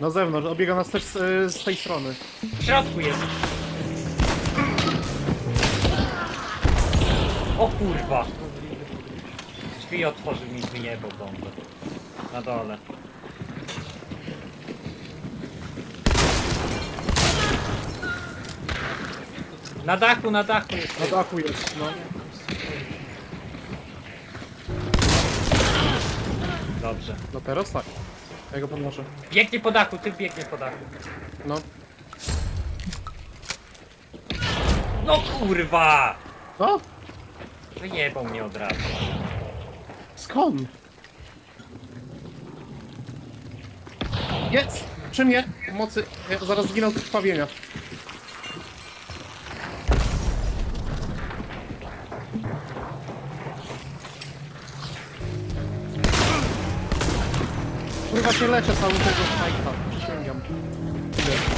Na zewnątrz, obiega nas też z, z tej strony. W środku jest. O kurwa. Drzwi otworzył mi wyjebał bombę. Na dole. Na dachu, na dachu jest. Na dachu jest, no. Dobrze. No teraz tak. Ja go podnoszę. Biegnie po dachu, ty biegnie po dachu. No. No kurwa! No? Wyjebał mnie od razu. Skąd? Jest! Przy mnie! Mocy. Ja zaraz zginął od krwawienia. Kurwa się leczę cały tego snajpa. Przysięgam. Idę.